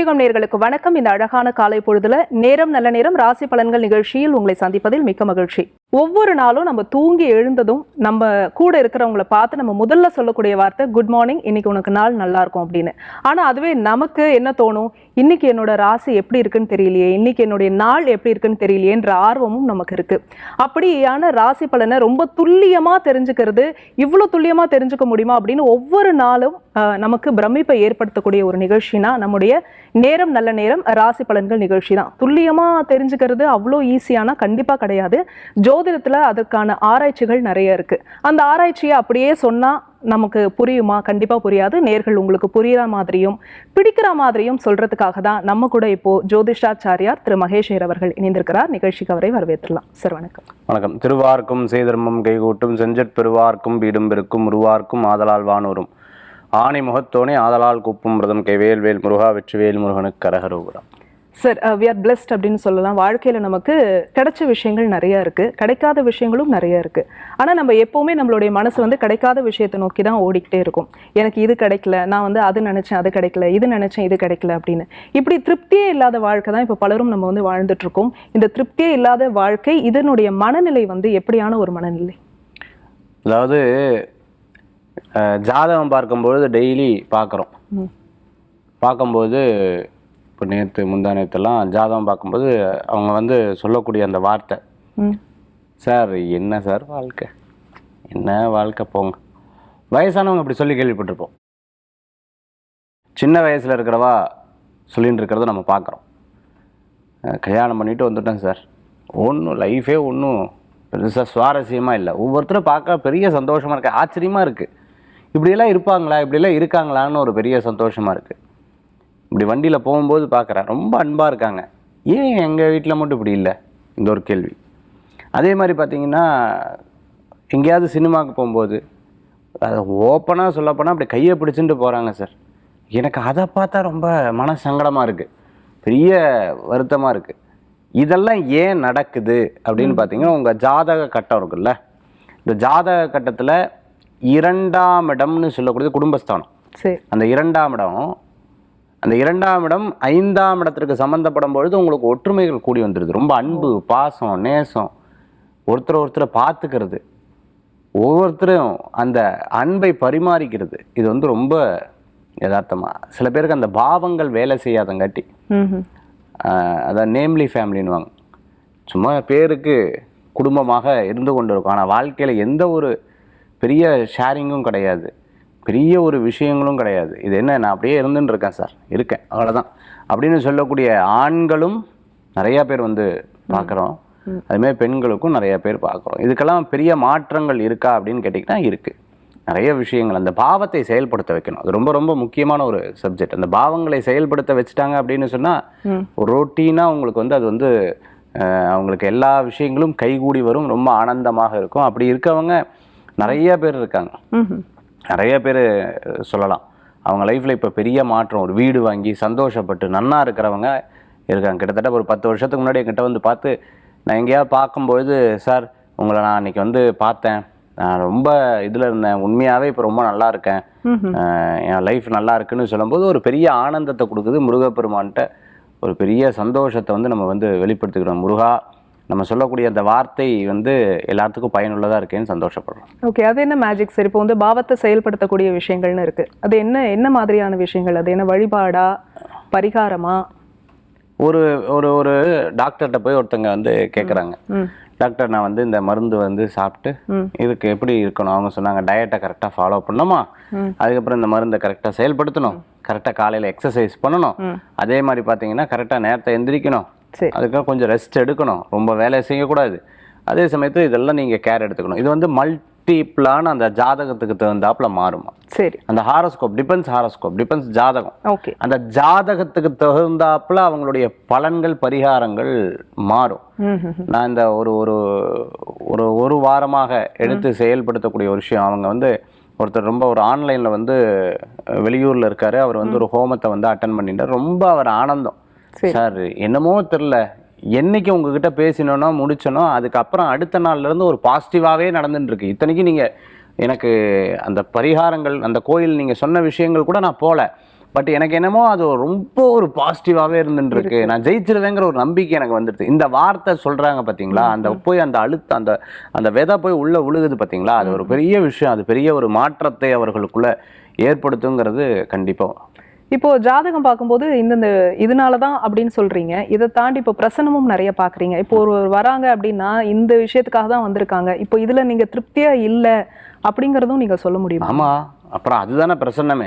புதியகம் நேர்களுக்கு வணக்கம். இந்த அழகான காலை பொழுதுல நேரம் நல்ல நேரம் ராசி பலன்கள் நிகழ்ச்சியில் உங்களை சந்திப்பதில் மிக்க மகிழ்ச்சி. ஒவ்வொரு நாளும் நம்ம தூங்கி எழுந்ததும் நம்ம கூட இருக்கிறவங்கள பார்த்து நம்ம முதல்ல சொல்லக்கூடிய வார்த்தை குட் மார்னிங் இன்னைக்கு உனக்கு நாள் நல்லா இருக்கும் அப்படின்னு. ஆனா அதுவே நமக்கு என்ன தோணும்? இன்னைக்கு என்னோட ராசி எப்படி இருக்குன்னு தெரியலையே. இன்னைக்கு என்னுடைய நாள் எப்படி இருக்குன்னு தெரியலையேன்ற ஆர்வமும் நமக்கு இருக்கு. அப்படியான ராசி பலனை ரொம்ப துல்லியமா தெரிஞ்சுக்கிறது இவ்வளோ துல்லியமா தெரிஞ்சுக்க முடியுமா அப்படின்னு ஒவ்வொரு நாளும் நமக்கு பிரமிப்பை ஏற்படுத்தக்கூடிய ஒரு நிகழ்ச்சினா நம்முடைய நேரம் நல்ல நேரம் ராசி பலன்கள் நிகழ்ச்சி தான் துல்லியமாக தெரிஞ்சுக்கிறது அவ்வளோ ஈஸியானா கண்டிப்பாக கிடையாது. ஜோதிடத்தில் அதற்கான ஆராய்ச்சிகள் நிறைய இருக்குது அந்த ஆராய்ச்சியை அப்படியே சொன்னால் நமக்கு புரியுமா? கண்டிப்பாக புரியாது. நேர்கள் உங்களுக்கு புரிகிற மாதிரியும் பிடிக்கிற மாதிரியும் சொல்கிறதுக்காக தான் நம்ம கூட இப்போது ஜோதிஷாச்சாரியார் திரு மகேஷர் அவர்கள் இணைந்திருக்கிறார். நிகழ்ச்சிக்கு அவரை வரவேற்றலாம். சார் வணக்கம். வணக்கம். திருவார்க்கும் செய்தர்மம் கைகூட்டும் செஞ்சற் பெருவார்க்கும் வீடும் பெருக்கும் உருவார்க்கும் ஆதலால் வானூரும். ஆணை முகத்தோனே ஆதலால் கூப்பும் மிருதம் கைவேல் வேல் முருகா வெற்றிவேல் முருகனுக்கு கரகரூபுரம் சார் வி ஆர் பிளஸ்ட் அப்படின்னு சொல்லலாம். வாழ்க்கையில நமக்கு கிடைச்ச விஷயங்கள் நிறைய இருக்கு. கிடைக்காத விஷயங்களும் நிறைய இருக்கு. ஆனா நம்ம எப்பவுமே நம்மளுடைய மனசு வந்து கிடைக்காத விஷயத்தை நோக்கி தான் ஓடிக்கிட்டே இருக்கும். எனக்கு இது கிடைக்கல நான் வந்து அது நினைச்சேன் அது கிடைக்கல இது நினைச்சேன் இது கிடைக்கல அப்படின்னு. இப்படி திருப்தியே இல்லாத வாழ்க்கை தான் இப்போ பலரும் நம்ம வந்து வாழ்ந்துட்டு இருக்கோம். இந்த திருப்தியே இல்லாத வாழ்க்கை இதனுடைய மனநிலை வந்து எப்படியான ஒரு மனநிலை? அதாவது ஜாதகம் பார்க்கும்பொழுது டெய்லி பார்க்குறோம். பார்க்கும்போது இப்போ நேற்று முந்தா நேற்றுலாம் ஜாதகம் பார்க்கும்போது அவங்க வந்து சொல்லக்கூடிய அந்த வார்த்தை. சார் என்ன சார் வாழ்க்கை? என்ன வாழ்க்கை போங்க? வயசானவங்க அப்படி சொல்லி கேள்விப்பட்டிருப்போம். சின்ன வயசில் இருக்கிறவா சொல்லிட்டு இருக்கிறத நம்ம பார்க்குறோம். கல்யாணம் பண்ணிட்டு வந்துட்டேன் சார். ஒன்றும் லைஃபே ஒன்றும் பெருசாக சுவாரஸ்யமாக இல்லை. ஒவ்வொருத்தரும் பார்க்க பெரிய சந்தோஷமாக இருக்குது ஆச்சரியமாக இருக்குது இப்படியெல்லாம் இருப்பாங்களா? இப்படியெல்லாம் இருக்காங்களான்னு ஒரு பெரிய சந்தோஷமாக இருக்குது இப்படி வண்டியில் போகும்போது பார்க்குறேன் ரொம்ப அன்பாக இருக்காங்க. ஏன் எங்கள் வீட்டில் மட்டும் இப்படி இல்லை? இந்த ஒரு கேள்வி. அதே மாதிரி பார்த்தீங்கன்னா எங்கேயாவது சினிமாவுக்கு போகும்போது அதை ஓப்பனாக சொல்லப்போனால் அப்படி கையை பிடிச்சிட்டு போகிறாங்க சார். எனக்கு அதை பார்த்தா ரொம்ப மன சங்கடமாக இருக்குது பெரிய வருத்தமாக இருக்குது இதெல்லாம் ஏன் நடக்குது? அப்படின்னு பார்த்தீங்கன்னா உங்கள் ஜாதக கட்டம் இருக்குல்ல? இந்த ஜாதக கட்டத்தில் இரண்டாம் இடம்னு சொல்லக்கூடியது குடும்பஸ்தானம். சரி. அந்த இரண்டாம் இடம் அந்த இரண்டாம் இடம் ஐந்தாம் இடத்திற்கு சம்மந்தப்படும் பொழுது உங்களுக்கு ஒற்றுமைகள் கூடி வந்துடுது ரொம்ப அன்பு பாசம் நேசம். ஒருத்தர் ஒருத்தரை பார்த்துக்கிறது. ஒவ்வொருத்தரும் அந்த அன்பை பரிமாறிக்கிறது. இது வந்து ரொம்ப யதார்த்தமா. சில பேருக்கு அந்த பாவங்கள் வேலை செய்யாதங்காட்டி அதான் நேம்லி ஃபேமிலின்னுவாங்க சும்மா பேருக்கு குடும்பமாக இருந்து கொண்டு இருக்கும் ஆனால் வாழ்க்கையில் எந்த ஒரு பெரிய ஷேரிங்கும் கிடையாது. பெரிய ஒரு விஷயங்களும் கிடையாது. இது என்ன? நான் அப்படியே இருந்துன்னு இருக்கேன் சார். இருக்கேன். அவ்வளோதான் அப்படின்னு சொல்லக்கூடிய ஆண்களும் நிறையா பேர் வந்து பார்க்குறோம். அதுமாதிரி பெண்களுக்கும் நிறைய பேர் பார்க்குறோம். இதுக்கெல்லாம் பெரிய மாற்றங்கள் இருக்கா அப்படின்னு கேட்டிங்கன்னா இருக்குது நிறைய விஷயங்கள். அந்த பாவத்தை செயல்படுத்த வைக்கணும். அது ரொம்ப ரொம்ப முக்கியமான ஒரு சப்ஜெக்ட் அந்த பாவங்களை செயல்படுத்த வச்சுட்டாங்க அப்படின்னு சொன்னால் ஒரு ரொட்டீனாக உங்களுக்கு வந்து அது வந்து அவங்களுக்கு எல்லா விஷயங்களும் கைகூடி வரும். ரொம்ப ஆனந்தமாக இருக்கும். அப்படி இருக்கவங்க நிறைய பேர் இருக்காங்க. நிறைய பேர் சொல்லலாம். அவங்க லைஃப்பில் இப்போ பெரிய மாற்றம் ஒரு வீடு வாங்கி சந்தோஷப்பட்டு நன்னா இருக்கிறவங்க இருக்காங்க. கிட்டத்தட்ட ஒரு பத்து வருஷத்துக்கு முன்னாடி என்கிட்ட வந்து பார்த்து நான் எங்கேயாவது பார்க்கும்பொழுது சார் உங்களை நான் அன்னைக்கு வந்து பார்த்தேன். நான் ரொம்ப இதில் இருந்தேன். உண்மையாகவே இப்போ ரொம்ப நல்லா இருக்கேன். என் லைஃப் நல்லா இருக்குன்னு சொல்லும்போது ஒரு பெரிய ஆனந்தத்தை கொடுக்குது முருகப்பெருமான்கிட்ட. ஒரு பெரிய சந்தோஷத்தை வந்து நம்ம வந்து வெளிப்படுத்திக்கிறோம். முருகா நம்ம சொல்லக்கூடிய அந்த வார்த்தை வந்து எல்லாத்துக்கும் பயனுள்ளதாக இருக்கேன்னு சந்தோஷப்படுறோம். ஓகே அது என்ன மேஜிக் சார் இப்போ வந்து பாவத்தை செயல்படுத்தக்கூடிய விஷயங்கள்னு இருக்கு. அது என்ன என்ன மாதிரியான விஷயங்கள்? அது என்ன வழிபாடா? பரிகாரமா? ஒரு ஒரு ஒரு டாக்டர்கிட்ட போய் ஒருத்தங்க வந்து கேட்குறாங்க டாக்டர் நான் வந்து இந்த மருந்து வந்து சாப்பிட்டு. இதுக்கு எப்படி இருக்கணும்? அவங்க சொன்னாங்க டயட்டை கரெக்டாக ஃபாலோ பண்ணணுமா. அதுக்கப்புறம் இந்த மருந்தை கரெக்டாக செயல்படுத்தணும். கரெக்டாக காலையில் எக்ஸசைஸ் பண்ணணும். அதே மாதிரி பார்த்தீங்கன்னா கரெக்டாக நேரத்தை எந்திரிக்கணும். சரி. அதுக்காக கொஞ்சம் ரெஸ்ட் எடுக்கணும். ரொம்ப வேலை செய்யக்கூடாது. அதே சமயத்தில் இதெல்லாம் நீங்கள் கேர் எடுத்துக்கணும். இது வந்து மல்டிப்ளான அந்த ஜாதகத்துக்கு தகுந்தாப்புல மாறுமா? சரி. அந்த ஹாரோஸ்கோப் டிபெண்ட்ஸ் ஹாரோஸ்கோப் டிபெண்ட்ஸ் ஜாதகம். ஓகே அந்த ஜாதகத்துக்கு தகுந்தாப்புல அவங்களுடைய பலன்கள் பரிகாரங்கள் மாறும். நான் இந்த ஒரு ஒரு ஒரு ஒரு வாரமாக எடுத்து செயல்படுத்தக்கூடிய ஒரு விஷயம். அவங்க வந்து ஒருத்தர் ரொம்ப ஒரு ஆன்லைனில் வந்து வெளியூர்ல இருக்காரு. அவர் வந்து ஒரு ஹோமத்தை வந்து அட்டன் பண்ணிட்டார். ரொம்ப அவர் ஆனந்தம். சரி. என்னமோ தெரில என்னைக்கு உங்ககிட்ட பேசினோனோ முடிச்சனோ அதுக்கப்புறம் அடுத்த நாள்ல இருந்து ஒரு பாசிட்டிவாகவே நடந்துட்டு இருக்கு இத்தனைக்கும் நீங்க எனக்கு அந்த பரிகாரங்கள் அந்த கோயில் நீங்க சொன்ன விஷயங்கள் கூட நான் போல. பட் எனக்கு என்னமோ அது ரொம்ப ஒரு பாசிட்டிவாவே இருந்துட்டு இருக்கு. நான் ஜெயிச்சிருவேங்கிற ஒரு நம்பிக்கை எனக்கு வந்துடுது. இந்த வார்த்தை சொல்றாங்க பாத்தீங்களா? அந்த போய் அந்த அழுத்த அந்த அந்த விதை போய் உள்ள உழுகுது பாத்தீங்களா? அது ஒரு பெரிய விஷயம். அது பெரிய ஒரு மாற்றத்தை அவர்களுக்குள்ள ஏற்படுத்துங்கிறது கண்டிப்பா. இப்போ ஜாதகம் பார்க்கும்போது இந்தந்த இதனால தான் அப்படின்னு சொல்றீங்க. இதை தாண்டி இப்போ பிரசனமும் நிறைய பாக்குறீங்க இப்போ ஒரு வராங்க அப்படின்னா இந்த விஷயத்துக்காக தான் வந்திருக்காங்க. இப்போ இதுல நீங்க திருப்தியா இல்ல அப்படிங்கறதும் நீங்க சொல்ல முடியுமா? ஆமா. அப்புறம் அதுதானே பிரசன்னமே.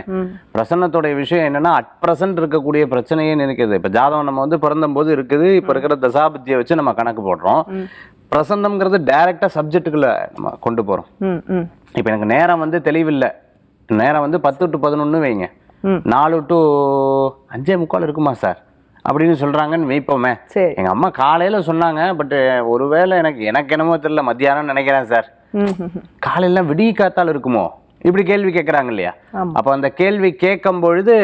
பிரசன்னத்தோடைய விஷயம் என்னன்னா அட் பிரசன்ட் இருக்கக்கூடிய பிரச்சனையே நினைக்குது இப்ப ஜாதகம் நம்ம வந்து பிறந்தபோது இருக்குது. இப்ப இருக்கிற தசாபத்தியை வச்சு நம்ம கணக்கு போடுறோம். பிரசன்னம்ங்கிறது டைரக்டா சப்ஜெக்ட்டுக்குள்ள நம்ம கொண்டு போறோம். இப்போ எனக்கு நேரம் வந்து தெளிவில்லை. நேரம் வந்து பத்து டு பதினொன்று வைங்க. நாலு டு அஞ்சே முக்கால் இருக்குமா சார்? அப்படின்னு சொல்றாங்கன்னு வைப்போமே. சரி. எங்க அம்மா காலையில சொன்னாங்க பட் ஒருவேளை எனக்கு எனக்கு என்னமோ தெரியல மத்தியானம் நினைக்கிறேன் சார். ம் ம் ம். காலையில விடிய காத்தால் இருக்குமோ? இப்படி கேள்வி கேட்குறாங்க இல்லையா? அப்போ அந்த கேள்வி கேட்கும் பொழுது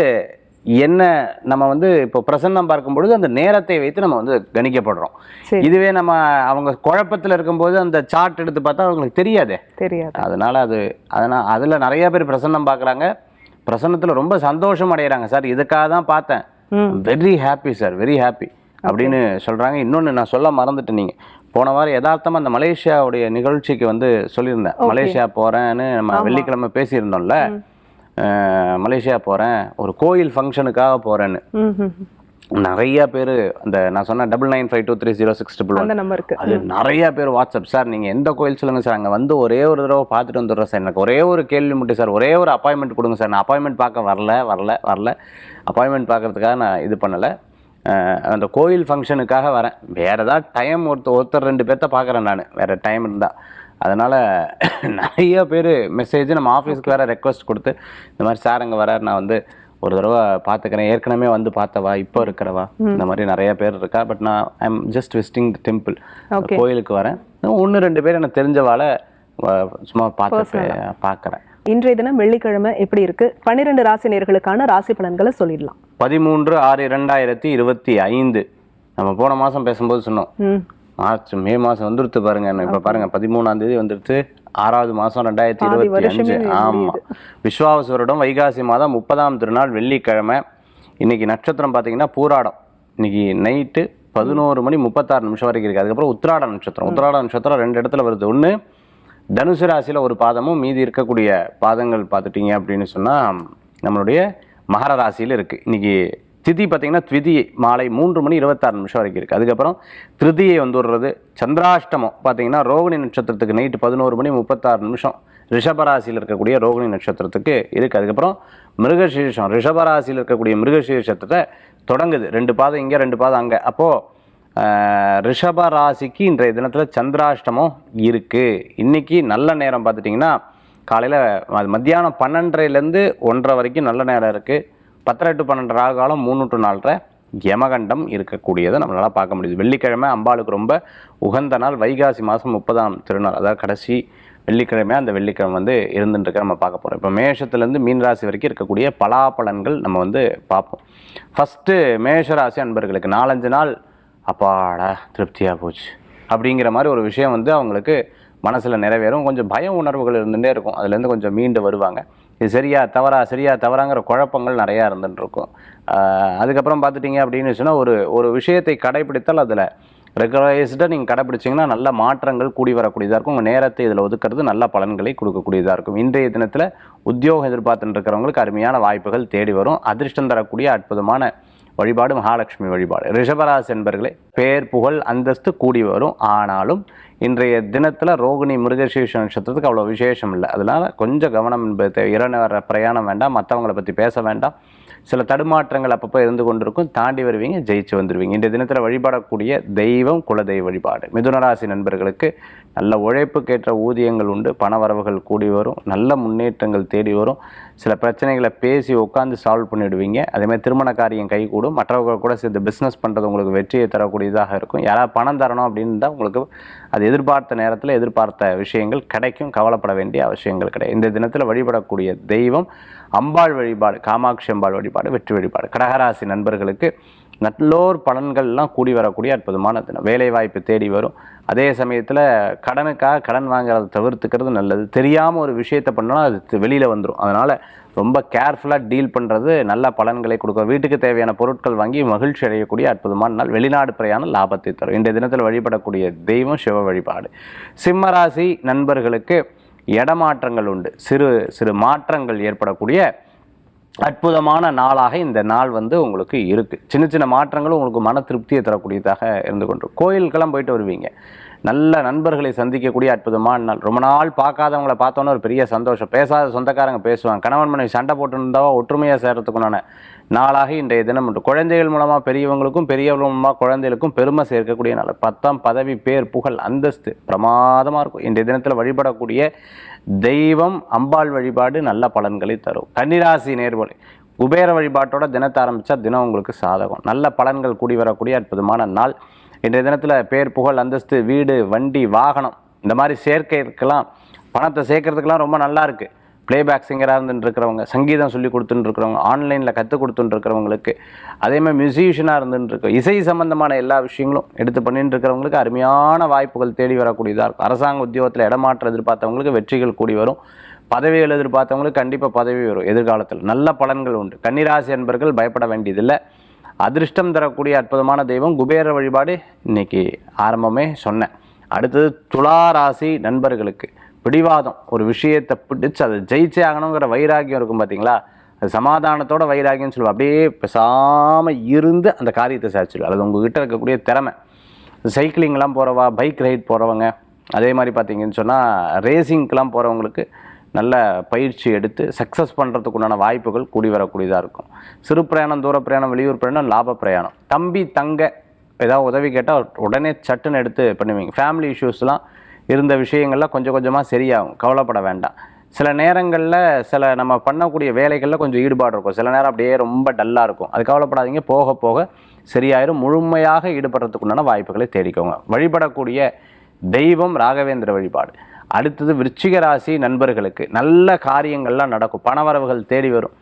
என்ன நம்ம வந்து இப்போ பிரசன்னம் பார்க்கும் பொழுது அந்த நேரத்தை வைத்து நம்ம வந்து கணிக்கப்படுறோம். இதுவே நம்ம அவங்க குழப்பத்தில் இருக்கும்போது அந்த சார்ட் எடுத்து பார்த்தா அவங்களுக்கு தெரியாதே. தெரியாது. அதனால அது அதனால் அதில் நிறைய பேர் பிரசன்னம் பார்க்குறாங்க. பிரசன்னத்தில் ரொம்ப சந்தோஷம் அடைகிறாங்க சார். இதுக்காக தான் பார்த்தேன். Very happy sir very happy அப்படின்னு சொல்கிறாங்க இன்னொன்று நான் சொல்ல மறந்துட்டேன் நீங்கள் போன வாரம் யதார்த்தமாக அந்த மலேசியாவுடைய நிகழ்ச்சிக்கு வந்து சொல்லியிருந்தேன். மலேசியா போகிறேன்னு நம்ம. வெள்ளிக்கிழமை பேசியிருந்தோம்ல. மலேசியா போகிறேன் ஒரு கோயில் ஃபங்க்ஷனுக்காக போகிறேன்னு. நிறைய பேர் அந்த நான் சொன்ன double nine five two three zero six double அந்த நம்பருக்கு அது நிறைய பேர் வாட்ஸ்அப். சார் நீங்கள் எந்த கோயில் சொல்லுங்கள் சார் அங்கே வந்து ஒரே ஒரு தடவை பார்த்துட்டு வந்துடுறோம் சார். எனக்கு ஒரே ஒரு கேள்வி மட்டும் சார் ஒரே ஒரு அப்பாயின்மெண்ட் கொடுங்க சார். நான் அப்பாயின்மெண்ட் பார்க்க வரல வரல வரல. அப்பாயின்மெண்ட் பார்க்கறதுக்காக நான் இது பண்ணலை. அந்த கோயில் ஃபங்க்ஷனுக்காக வரேன். வேறு ஏதாவது டைம் ஒருத்தர் ஒருத்தர் ரெண்டு பேர்த்த பார்க்குறேன் நான். வேறு டைம் இருந்தால் அதனால் நிறைய பேர் மெசேஜ் நம்ம ஆஃபீஸ்க்கு வேறு ரெக்வஸ்ட் கொடுத்து இந்த மாதிரி சார் அங்கே வரார் நான் வந்து ஒரு தடவை பார்த்துக்கிறேன். ஏற்கனவே வந்து பார்த்தவா? இப்போ இருக்கிறவா? இந்த மாதிரி நிறைய பேர் இருக்கா? பட் நான் I am just visiting the temple. கோயிலுக்கு வரேன். ஒன்று ரெண்டு பேர் எனக்கு தெரிஞ்சவால சும்மா பார்த்து பார்க்குறேன். இன்றைய தினம் வெள்ளிக்கிழமை எப்படி இருக்கு? பன்னிரெண்டு ராசி நேர்களுக்கான ராசி பலன்களை சொல்லிடலாம். பதிமூன்று ஆறு இரண்டாயிரத்தி இருபத்தி ஐந்து. நம்ம போன மாதம் பேசும்போது சொன்னோம். மார்ச் மே மாதம் வந்துருத்து பாருங்க. இப்போ பாருங்க பதிமூணாம் தேதி வந்துருச்சு ஆறாவது மாதம் ரெண்டாயிரத்தி பாதி இருபத்தி அஞ்சு. ஆமாம் விஸ்வாவசு வருடம் வைகாசி மாதம் முப்பதாம் திருநாள் வெள்ளிக்கிழமை. இன்னைக்கு நட்சத்திரம் பார்த்தீங்கன்னா பூராடம். இன்னைக்கு நைட்டு பதினோரு மணி முப்பத்தாறு நிமிஷம் வரைக்கும் இருக்குது அதுக்கப்புறம் உத்திராட நட்சத்திரம். உத்திராட நட்சத்திரம் ரெண்டு இடத்துல வருது. ஒன்று தனுசு ராசியில் ஒரு பாதமும் மீதி இருக்கக்கூடிய பாதங்கள் பார்த்துட்டீங்க அப்படின்னு சொன்னால் நம்மளுடைய மகர ராசியில் இருக்குது இன்னைக்கு திதி பார்த்தீங்கன்னா த்விதி மாலை மூன்று மணி இருபத்தாறு நிமிஷம் வரைக்கும் இருக்குது அதுக்கப்புறம் திருதியை வந்துடுறது. சந்திராஷ்டமம் பார்த்தீங்கன்னா ரோகிணி நட்சத்திரத்துக்கு நைட்டு பதினோரு மணி முப்பத்தாறு நிமிஷம். ரிஷபராசியில் இருக்கக்கூடிய ரோகிணி நட்சத்திரத்துக்கு இருக்குது அதுக்கப்புறம் மிருகசீர்ஷம். ரிஷபராசியில் இருக்கக்கூடிய மிருகசீர்ஷத்தை தொடங்குது. ரெண்டு பாதம் இங்கே ரெண்டு பாதம் அங்கே. அப்போது ரிஷப ராசிக்கு இன்றைய தினத்தில் சந்திராஷ்டமம் இருக்குது இன்றைக்கி நல்ல நேரம் பார்த்துட்டிங்கன்னா காலையில் மத்தியானம் பன்னெண்டரைலேருந்து ஒன்றரை வரைக்கும் நல்ல நேரம் இருக்குது பத்தரை டு பன்னெண்டு ராகு காலம் மூணு டு நாலரை யமகண்டம் இருக்கக்கூடியதை நம்மளால் பார்க்க முடியுது. வெள்ளிக்கிழமை அம்பாளுக்கு ரொம்ப உகந்த நாள் வைகாசி மாதம் முப்பதாம் திருநாள். அதாவது கடைசி வெள்ளிக்கிழமை அந்த வெள்ளிக்கிழமை வந்து இருந்துட்டுருக்க நம்ம பார்க்க போகிறோம் இப்போ மேஷத்துலேருந்து மீன் ராசி வரைக்கும் இருக்கக்கூடிய பலாபலன்கள் நம்ம வந்து பார்ப்போம். ஃபஸ்ட்டு மேஷராசி அன்பர்களுக்கு நாலஞ்சு நாள் அப்பாடா திருப்தியாக போச்சு அப்படிங்கிற மாதிரி ஒரு விஷயம் வந்து அவங்களுக்கு மனசில் நிறைவேறும். கொஞ்சம் பய உணர்வுகள் இருந்துகிட்டே இருக்கும். அதுலேருந்து கொஞ்சம் மீண்டு வருவாங்க. இது சரியா தவறா சரியா தவறாங்கிற குழப்பங்கள் நிறையா இருந்துட்டுருக்கும். அதுக்கப்புறம் பார்த்துட்டிங்க அப்படின்னு சொன்னால் ஒரு ஒரு விஷயத்தை கடைபிடித்தால் அதில் ரெகுலரைஸ்டாக நீங்கள் கடைப்பிடிச்சிங்கன்னா நல்ல மாற்றங்கள் கூடி வரக்கூடியதாக இருக்கும். உங்கள் நேரத்தை இதில் ஒதுக்கிறது நல்ல பலன்களை கொடுக்கக்கூடியதாக இருக்கும். இன்றைய தினத்தில் உத்தியோகம் எதிர்பார்த்துட்டு இருக்கிறவங்களுக்கு அருமையான வாய்ப்புகள் தேடி வரும். அதிர்ஷ்டம் தரக்கூடிய அற்புதமான வழிபாடு மகாலட்சுமி வழிபாடு. ரிஷபராஸ் என்பர்களே பேர் புகழ் அந்தஸ்து கூடி வரும். ஆனாலும் இன்றைய தினத்தில் ரோகிணி மிருகசீஷ நட்சத்திரத்துக்கு அவ்வளோ விசேஷம் இல்லை. அதனால் கொஞ்சம் கவனம் என்பது தேவை. இரண்டு பிரயாணம் வேண்டாம். மற்றவங்களை பற்றி பேச வேண்டாம். சில தடுமாற்றங்கள் அப்பப்போ இருந்து கொண்டிருக்கும். தாண்டி வருவீங்க ஜெயிச்சு வந்துடுவீங்க இந்த தினத்தில் வழிபடக்கூடிய தெய்வம் குலதெய்வ வழிபாடு. மிதுனராசி நண்பர்களுக்கு நல்ல உழைப்புக்கேற்ற ஊதியங்கள் உண்டு. பண வரவுகள் கூடி வரும். நல்ல முன்னேற்றங்கள் தேடி வரும். சில பிரச்சனைகளை பேசி உட்காந்து சால்வ் பண்ணிடுவீங்க. அதேமாதிரி திருமண காரியம் கைகூடும். மற்றவர்கள் கூட சேர்ந்து பிஸ்னஸ் பண்ணுறது உங்களுக்கு வெற்றியை தரக்கூடியதாக இருக்கும். யாராவது பணம் தரணும் அப்படின்னு தான் உங்களுக்கு அது எதிர்பார்த்த நேரத்தில் எதிர்பார்த்த விஷயங்கள் கிடைக்கும். கவலைப்பட வேண்டிய அவசியங்கள் கிடையாது இந்த தினத்தில் வழிபடக்கூடிய தெய்வம் அம்பாள் வழிபாடு காமாட்சி அம்பாள் வழிபாடு வெற்றி வழிபாடு. கடகராசி நண்பர்களுக்கு நல்லோர் பலன்கள்லாம் கூடி வரக்கூடிய அற்புதமான தினம். வேலைவாய்ப்பு தேடி வரும். அதே சமயத்தில் கடனுக்காக கடன் வாங்குறத தவிர்த்துக்கிறது நல்லது. தெரியாமல் ஒரு விஷயத்தை பண்ணோன்னா அது வெளியில் வந்துடும் அதனால் ரொம்ப கேர்ஃபுல்லாக டீல் பண்ணுறது நல்ல பலன்களை கொடுக்கும். வீட்டுக்கு தேவையான பொருட்கள் வாங்கி மகிழ்ச்சி அடையக்கூடிய அற்புதமான நாள். வெளிநாடு பிரயாணம் லாபத்தை தரும். இன்றைய தினத்தில் வழிபடக்கூடிய தெய்வம் சிவ வழிபாடு. சிம்மராசி நண்பர்களுக்கு இடமாற்றங்கள் உண்டு. சிறு சிறு மாற்றங்கள் ஏற்படக்கூடிய அற்புதமான நாளாக இந்த நாள் வந்து உங்களுக்கு இருக்குது சின்ன சின்ன மாற்றங்களும் உங்களுக்கு மன திருப்தியை தரக்கூடியதாக இருந்து கொண்டு கோயிலுக்கெல்லாம் போயிட்டு வருவீங்க. நல்ல நண்பர்களை சந்திக்கக்கூடிய அற்புதமான நாள். ரொம்ப நாள் பார்க்காதவங்கள பார்த்தோன்னே ஒரு பெரிய சந்தோஷம். பேசாத சொந்தக்காரங்க பேசுவாங்க. கணவன் மனைவி சண்டை போட்டுருந்தாவோ ஒற்றுமையாக சேர்றதுக்குண்டான நாளாக இன்றைய தினம் உண்டு. குழந்தைகள் மூலமாக பெரியவங்களுக்கும் பெரியவர்கள் மூலமாக குழந்தைகளுக்கும் பெருமை சேர்க்கக்கூடிய நாள். பத்தாம் பதவி பேர் புகழ் அந்தஸ்து பிரமாதமாக இருக்கும். இன்றைய தினத்தில் வழிபடக்கூடிய தெய்வம் அம்பாள் வழிபாடு நல்ல பலன்களை தரும். கன்னிராசி நேர்வழி. குபேர வழிபாட்டோட தினத்தை ஆரம்பித்தா தினம் உங்களுக்கு சாதகம். நல்ல பலன்கள் கூடி வரக்கூடிய அற்புதமான நாள். இன்றைய தினத்தில் பேர் புகழ் அந்தஸ்து வீடு வண்டி வாகனம் இந்த மாதிரி சேர்க்கைக்கெல்லாம் பணத்தை சேர்க்கறதுக்கெல்லாம் ரொம்ப நல்லா இருக்குது பிளேபேக் சிங்கராக இருந்துட்டுருக்கிறவங்க சங்கீதம் சொல்லி கொடுத்துட்டுருக்கிறவங்க ஆன்லைனில் கற்றுக் கொடுத்துட்டுருக்கிறவங்களுக்கு இருக்கிறவங்களுக்கு அதே மாதிரி மியூசிஷியனாக இருந்துட்டு இசை சம்பந்தமான எல்லா விஷயங்களும் எடுத்து பண்ணிட்டு இருக்கிறவங்களுக்கு அருமையான வாய்ப்புகள் தேடி வரக்கூடியதாக இருக்கும். அரசாங்க உத்தியோகத்தில் இடமாற்றம் எதிர்பார்த்தவங்களுக்கு வெற்றிகள் கூடி வரும். பதவிகள் எதிர்பார்த்தவங்களுக்கு கண்டிப்பாக பதவி வரும் எதிர்காலத்தில். நல்ல பலன்கள் உண்டு. கன்னிராசி என்பர்கள் பயப்பட வேண்டியதில்லை. அதிர்ஷ்டம் தரக்கூடிய அற்புதமான தெய்வம் குபேர வழிபாடு இன்றைக்கி ஆரம்பமே சொன்னேன். அடுத்தது துலா ராசி நண்பர்களுக்கு. பிடிவாதம். ஒரு விஷயத்தை பிடிச்சு அதை ஜெயிச்சே ஆகணுங்கிற வைராகியம் இருக்கும் பார்த்தீங்களா அது சமாதானத்தோட வைராகியம்னு சொல்லுவோம். அப்படியே பேசாமல் இருந்து அந்த காரியத்தை சாதிச்சிடுவோம் அது உங்ககிட்ட இருக்கக்கூடிய திறமை. சைக்கிளிங்லாம் போகிறவா பைக் ரைட் போகிறவங்க அதே மாதிரி பார்த்தீங்கன்னு சொன்னால் ரேசிங்க்கெலாம் போகிறவங்களுக்கு நல்ல பயிற்சி எடுத்து சக்ஸஸ் பண்ணுறதுக்குண்டான வாய்ப்புகள் கூடி வரக்கூடியதாக இருக்கும். சிறு பிரயாணம் தூர பிரயாணம் வெளியூர் பிரயாணம் லாப பிரயாணம். தம்பி தங்க ஏதாவது உதவி கேட்டால் உடனே சட்டுன்னு எடுத்து பண்ணுவீங்க. ஃபேமிலி இஷ்யூஸ்லாம் இருந்த விஷயங்கள்லாம் கொஞ்சம் கொஞ்சமாக சரியாகும். கவலைப்பட வேண்டாம். சில நேரங்களில் சில நம்ம பண்ணக்கூடிய வேலைகளில் கொஞ்சம் ஈடுபாடு இருக்கும். சில நேரம் அப்படியே ரொம்ப டல்லாக இருக்கும். அது கவலைப்படாதீங்க. போக போக சரியாயிரும். முழுமையாக ஈடுபடுறதுக்குண்டான வாய்ப்புகளை தேடிக்கோங்க. வழிபடக்கூடிய தெய்வம் ராகவேந்திர வழிபாடு. அடுத்தது விருச்சிக ராசி நண்பர்களுக்கு நல்ல காரியங்கள்லாம் நடக்கும். பணவரவுகள் தேடி வரும்.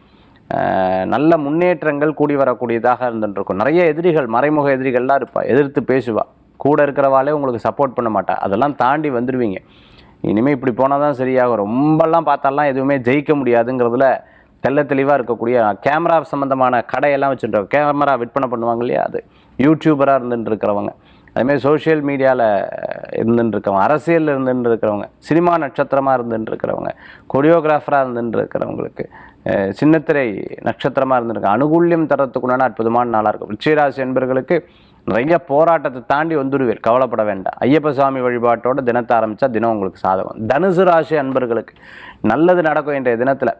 நல்ல முன்னேற்றங்கள் கூடி வரக்கூடியதாக இருந்துருக்கும் நிறைய எதிரிகள் மறைமுக எதிரிகள்லாம் இருப்பா. எதிர்த்து பேசுவா. கூட இருக்கிறவாளே உங்களுக்கு சப்போர்ட் பண்ண மாட்டா. அதெல்லாம் தாண்டி வந்துடுவீங்க இனிமேல் இப்படி போனால் தான் சரியாகும். ரொம்பலாம் பார்த்தாலாம் எதுவுமே ஜெயிக்க முடியாதுங்கிறதுல தெல்ல தெளிவாக இருக்கக்கூடிய கேமரா சம்மந்தமான கடையெல்லாம் வச்சுருக்கோம் கேமரா விற்பனை பண்ணுவாங்க இல்லையா? அது யூடியூபராக இருந்துட்டு இருக்கிறவங்க அதுமாதிரி சோஷியல் மீடியாவில் இருந்துட்டு இருக்கவங்க அரசியலில் இருந்துட்டு இருக்கிறவங்க சினிமா நட்சத்திரமாக இருந்துட்டு இருக்கிறவங்க கொரியோகிராஃபராக இருந்துட்டு இருக்கிறவங்களுக்கு சின்னத்திரை நட்சத்திரமாக இருந்திருக்கு அனுகூல்யம் தரத்துக்குண்டான அற்புதமான நாளாக இருக்கும். விருச்சிகராசி என்பர்களுக்கு நிறைய போராட்டத்தை தாண்டி வந்துடுவீர். கவலைப்பட வேண்டாம். ஐயப்ப சுவாமி வழிபாட்டோட தினத்தை ஆரம்பித்தா தினம் உங்களுக்கு சாதகம். தனுசு ராசி அன்பர்களுக்கு நல்லது நடக்கும் இன்றைய தினத்தில்.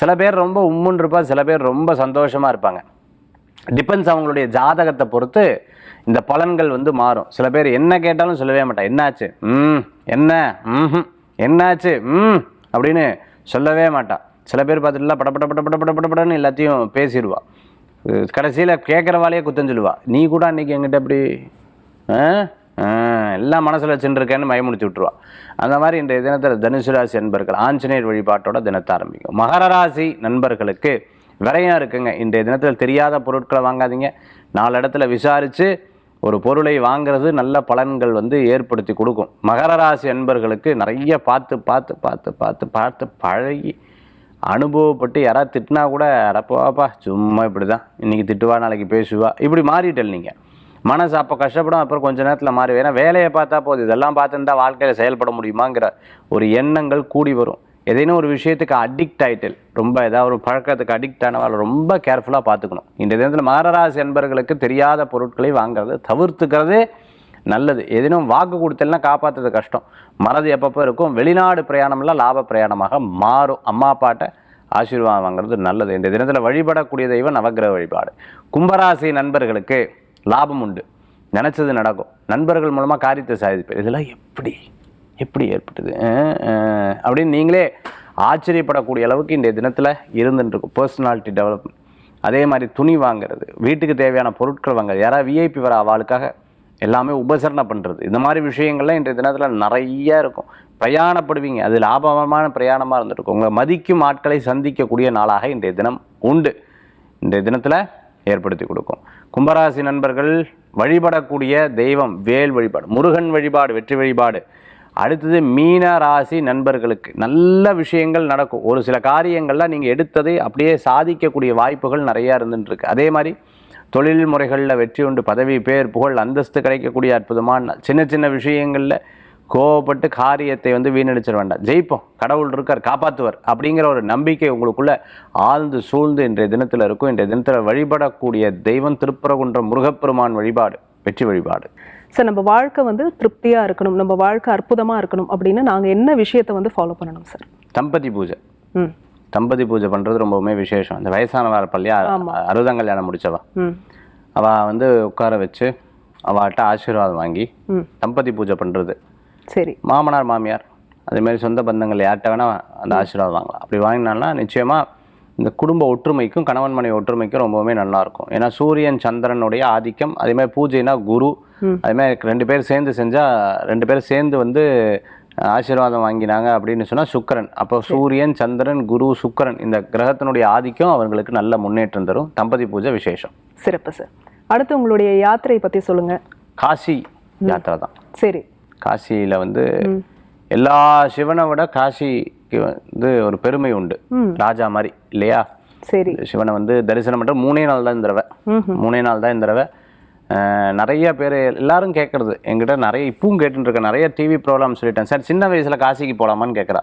சில பேர் ரொம்ப உம்முன்னு இருப்பா சில பேர் ரொம்ப சந்தோஷமாக இருப்பாங்க. டிபெண்ட்ஸ் அவங்களுடைய ஜாதகத்தை பொறுத்து இந்த பலன்கள் வந்து மாறும். சில பேர் என்ன கேட்டாலும் சொல்லவே மாட்டா என்னாச்சு? ம் என்ன? ம் என்னாச்சு? ம் அப்படின்னு சொல்லவே மாட்டா. சில பேர் பார்த்துட்டுலாம் பட பட பட பட பட பட படன்னு எல்லாத்தையும் பேசிடுவா கடைசியில் கேட்குறவாலேயே குத்தம் சொல்லுவா. நீ கூட அன்றைக்கி எங்கிட்ட எப்படி ஆ? எல்லாம் மனசில் வச்சுருக்கேன்னு மயமுடிச்சு விட்ருவா அந்த மாதிரி இன்றைய தினத்தில் தனுசு ராசி நண்பர்கள் ஆஞ்சநேயர் வழிபாட்டோட தினத்தை ஆரம்பிக்கும். மகர ராசி நண்பர்களுக்கு விரையம் இருக்குங்க. இன்றைய தினத்தில் தெரியாத பொருட்களை வாங்காதீங்க. நாலு இடத்துல விசாரித்து ஒரு பொருளை வாங்குறது நல்ல பலன்கள் வந்து ஏற்படுத்தி கொடுக்கும். மகர ராசி நண்பர்களுக்கு நிறைய பார்த்து பார்த்து பார்த்து பார்த்து பார்த்து பழகி அனுபவப்பட்டு யாராவது திட்டினா கூட அடப்பாப்பா சும்மா இப்படி தான் இன்றைக்கி திட்டுவா நாளைக்கு பேசுவா. இப்படி மாறிட்டல் நீங்கள் மனசு அப்போ கஷ்டப்படும் அப்புறம் கொஞ்ச நேரத்தில் மாறி ஏன்னா வேலையை பார்த்தா போதும். இதெல்லாம் பார்த்துருந்தா வாழ்க்கையில் செயல்பட முடியுமாங்கிற ஒரு எண்ணங்கள் கூடி வரும். ஏதேனும் ஒரு விஷயத்துக்கு அடிக்ட் ஆயிட்டல் ரொம்ப ஏதாவது ஒரு பழக்கத்துக்கு அடிக்ட் ஆனவாள் ரொம்ப கேர்ஃபுல்லாக பார்த்துக்கணும். இந்த தினத்தில் மகராசி என்பர்களுக்கு தெரியாத பொருட்களை வாங்குறது தவிர்த்துக்கிறது நல்லது. எதினும் வாக்கு கொடுத்தல்னா காப்பாற்றுறது கஷ்டம். மனது எப்பப்போ இருக்கும்? வெளிநாடு பிரயாணம்லாம் லாப பிரயாணமாக மாறும். அம்மா அப்பாட்ட ஆசீர்வாதம் வாங்குறது நல்லது. இந்த தினத்தில் வழிபடக்கூடிய தெய்வம் நவகிரக வழிபாடு. கும்பராசி நண்பர்களுக்கு லாபம் உண்டு. நினச்சது நடக்கும். நண்பர்கள் மூலமாக காரியத்தை சாதிப்பேன். இதெல்லாம் எப்படி? எப்படி ஏற்பட்டது? அப்படின்னு நீங்களே ஆச்சரியப்படக்கூடிய அளவுக்கு இன்றைய தினத்தில் இருந்துட்டுருக்கும் பர்சனாலிட்டி டெவலப்மெண்ட் அதே மாதிரி துணி வாங்குறது வீட்டுக்கு தேவையான பொருட்கள் வாங்குறது யாராவது விஐபி வர அவளுக்காக எல்லாமே உபசரணை பண்ணுறது இந்த மாதிரி விஷயங்கள்லாம் இன்றைய தினத்தில் நிறைய இருக்கும். பிரயாணப்படுவீங்க. அது லாபகரமான பிரயாணமாக இருந்திருக்கும் உங்களை மதிக்கும் ஆட்களை சந்திக்கக்கூடிய நாளாக இன்றைய தினம் உண்டு. இன்றைய தினத்தில் ஏற்படுத்தி கொடுக்கும். கும்பராசி நண்பர்கள் வழிபடக்கூடிய தெய்வம் வேல் வழிபாடு. முருகன் வழிபாடு வெற்றி வழிபாடு. அடுத்தது மீன ராசி நண்பர்களுக்கு நல்ல விஷயங்கள் நடக்கும். ஒரு சில காரியங்கள்லாம் நீங்கள் எடுத்ததை அப்படியே சாதிக்கக்கூடிய வாய்ப்புகள் நிறையா இருந்துட்டுருக்கு. அதே மாதிரி தொழில் முறைகளில் வெற்றி உண்டு பதவி பேர் புகழ் அந்தஸ்து கிடைக்கக்கூடிய அற்புதமான சின்ன சின்ன விஷயங்களில் கோவப்பட்டு காரியத்தை வந்து வீணடிச்சிட வேண்டாம். ஜெயிப்போம் கடவுள் இருக்கார் காப்பாற்றுவார் அப்படிங்கிற ஒரு நம்பிக்கை உங்களுக்குள்ளே ஆழ்ந்து சூழ்ந்து இன்றைய தினத்தில் இருக்கும். இன்றைய தினத்தில் வழிபடக்கூடிய தெய்வம் திருப்பரகுன்றம் முருகப்பெருமான் வழிபாடு வெற்றி வழிபாடு. சார் நம்ம வாழ்க்கை வந்து திருப்தியா இருக்கணும் நம்ம வாழ்க்கை அற்புதமா இருக்கணும் அப்படின்னு நாங்க என்ன விஷயத்தை வந்து ஃபாலோ பண்ணணும் சார் தம்பதி பூஜை. ம். தம்பதி பூஜை பண்ணுறது ரொம்பவுமே விசேஷம். இந்த வயசானவா இருப்பல்லையா அறுபதாம் கல்யாணம் முடிச்சவா? ம். அவள் வந்து உட்கார வச்சு அவள்கிட்ட ஆசீர்வாதம் வாங்கி தம்பதி பூஜை பண்ணுறது சரி. மாமனார் மாமியார் அதேமாரி சொந்த பந்தங்கள் யார்கிட்ட வேணால் அந்த ஆசீர்வாதம் வாங்கலாம். அப்படி வாங்கினான்னா நிச்சயமாக இந்த குடும்ப ஒற்றுமைக்கும் கணவன் மனைவி ஒற்றுமைக்கும் ரொம்பவுமே நல்லா இருக்கும். ஏன்னா சூரியன் சந்திரனுடைய ஆதிக்கம் அதேமாதிரி பூஜைனா குரு அதேமாதிரி ரெண்டு பேர் சேர்ந்து செஞ்சால் ரெண்டு பேரும் சேர்ந்து வந்து ஆசீர்வாதம் வாங்கினாங்க அப்படின்னு சொன்னால் சுக்கிரன். அப்போ சூரியன் சந்திரன் குரு சுக்கிரன் இந்த கிரகத்தினுடைய ஆதிக்கம் அவர்களுக்கு நல்ல முன்னேற்றம் தரும். தம்பதி பூஜை விசேஷம். சிறப்பு சார். அடுத்து உங்களுடைய யாத்திரை பத்தி சொல்லுங்க. காசி யாத்திரை தான். சரி. காசியில் வந்து எல்லா சிவனை விட காசிக்கு வந்து ஒரு பெருமை உண்டு. ராஜா மாதிரி இல்லையா? சரி. சிவனை வந்து தரிசனம் பண்ணுற மூணே நாள் தான் இந்த தடவை. மூணே நாள் தான் இந்த தடவை. நிறைய பேர் எல்லாரும் கேட்குறது என்கிட்ட நிறைய இப்பவும் கேட்டுட்டு இருக்கேன் நிறைய டிவி ப்ரோக்ராம் சொல்லிட்டேன். சார் சின்ன வயசில் காசிக்கு போகலாமான்னு கேட்குறா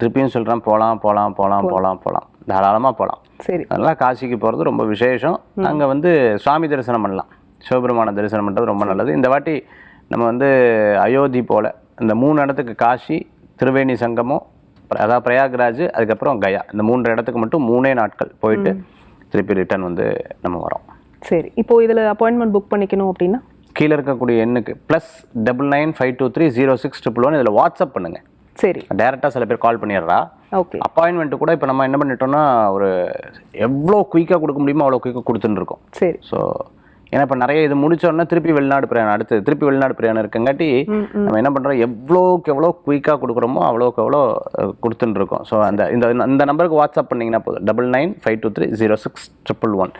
திருப்பியும் சொல்கிறேன் போகலாம் போகலாம் போகலாம் போகலாம் போகலாம் தாராளமாக போகலாம் சரி. அதனால் காசிக்கு போகிறது ரொம்ப விசேஷம். அங்கே வந்து சுவாமி தரிசனம் பண்ணலாம். சிவபெருமான தரிசனம் பண்ணுறது ரொம்ப நல்லது. இந்த வாட்டி நம்ம வந்து அயோத்தி போல இந்த மூணு இடத்துக்கு காசி திருவேணி சங்கமம் அதாவது பிரயாக்ராஜ் அதுக்கப்புறம் கயா. இந்த மூன்று இடத்துக்கு மட்டும் மூணே நாட்கள் போயிட்டு திருப்பி ரிட்டர்ன் வந்து நம்ம வரோம். சரி. இப்போ இதுல அப்பாயின்மெண்ட் புக் பண்ணிக்கணும் அப்படின்னா? கீழே இருக்கக்கூடிய எண்ணுக்கு plus double nine five two three zero six triple one இதில் வாட்ஸ்அப் பண்ணுங்கள் சரி. டேரெக்டாக சில பேர் கால் பண்ணிடுறா. ஓகே அப்பாயின்மெண்ட்டு கூட இப்போ நம்ம என்ன பண்ணிட்டோம்னா ஒரு எவ்வளோ குயிக்காக கொடுக்க முடியுமோ அவ்வளோ குயிக்காக கொடுத்துட்டு இருக்கோம். சரி. ஸோ ஏன்னா இப்போ நிறைய இது முடிச்சோன்னா திருப்பி வெளிநாடு பிரயாணம் அடுத்து திருப்பி வெளிநாடு பிரயாணம் இருக்கங்காட்டி நம்ம என்ன பண்ணுறோம் எவ்வளோக்கு எவ்வளோ குயிக்காக கொடுக்குறோமோ அவ்வளோக்கு எவ்வளோ கொடுத்துட்டு இருக்கோம். ஸோ அந்த இந்த இந்த நம்பருக்கு வாட்ஸ்அப் பண்ணிங்கன்னா போதும். Double nine five two three zero six triple one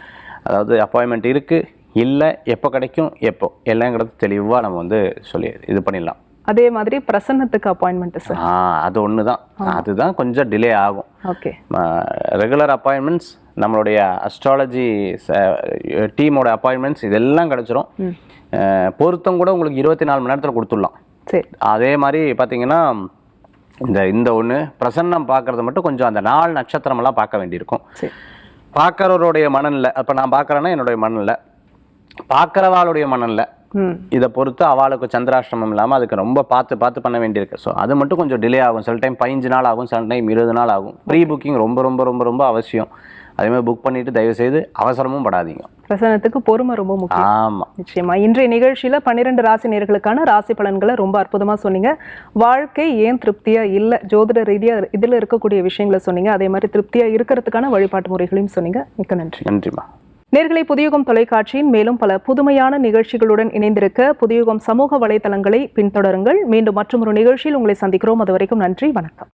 அதாவது அப்பாயின்மெண்ட் இருக்குது இல்லை எப்போ கிடைக்கும் எப்போ? எல்லாங்கிறது தெளிவாக நம்ம வந்து சொல்லி இது பண்ணிடலாம். அதே மாதிரி பிரசன்னத்துக்கு அப்பாயின்மெண்ட் சார் ஆ அது ஒன்று தான். அதுதான் கொஞ்சம் டிலே ஆகும். ஓகே ரெகுலர் அப்பாயின்மெண்ட்ஸ் நம்மளுடைய அஸ்ட்ராலஜி டீமோட அப்பாயின்மெண்ட்ஸ் இதெல்லாம் கிடச்சிரும். பொருத்தம் கூட உங்களுக்கு இருபத்தி நாலு மணி நேரத்தில் கொடுத்துடலாம். சரி. அதே மாதிரி பார்த்தீங்கன்னா இந்த இந்த ஒன்று பிரசன்னம் பார்க்கறது மட்டும் கொஞ்சம் அந்த நாள் நட்சத்திரமெல்லாம் பார்க்க வேண்டியிருக்கும். சரி. பார்க்குறவருடைய மனநிலை அப்போ நான் பார்க்குறேன்னா என்னுடைய மனநிலை. பார்க்குறவாளுடைய மனநிலை. இதை பொறுத்து அவளுக்கு சந்திராஷ்டமம் இல்லாமல் அதுக்கு ரொம்ப பார்த்து பார்த்து பண்ண வேண்டியிருக்கு. ஸோ அது மட்டும் கொஞ்சம் டிலே ஆகும். சில டைம் பதினஞ்சு நாள் ஆகும் சில டைம் இருபது நாள் ஆகும். ப்ரீ புக்கிங் ரொம்ப ரொம்ப ரொம்ப ரொம்ப அவசியம். அதேமாதிரி புக் பண்ணிட்டு தயவு செய்து அவசரமும் படாதீங்க. பிரசன்னத்துக்கு பொறுமை ரொம்ப முக்கியம். ஆமாம் நிச்சயமா. இன்றைய நிகழ்ச்சியில பன்னிரெண்டு ராசி நேர்களுக்கான ராசி பலன்களை ரொம்ப அற்புதமா சொன்னீங்க. வாழ்க்கை ஏன் திருப்தியா இல்ல? ஜோதிட ரீதியா இதுல இருக்கக்கூடிய விஷயங்களை சொன்னீங்க. அதே மாதிரி திருப்தியா இருக்கிறதுக்கான வழிபாட்டு முறைகளையும் சொன்னீங்க. மிக்க நன்றி. நன்றிம்மா. நேர்களை புதியுகம் தொலைக்காட்சியின் மேலும் பல புதுமையான நிகழ்ச்சிகளுடன் இணைந்திருக்க புதியுகம் சமூக வலைதளங்களை பின்தொடருங்கள். மீண்டும் மற்றொரு நிகழ்ச்சியில் உங்களை சந்திக்கிறோம். அது வரைக்கும் நன்றி. வணக்கம்.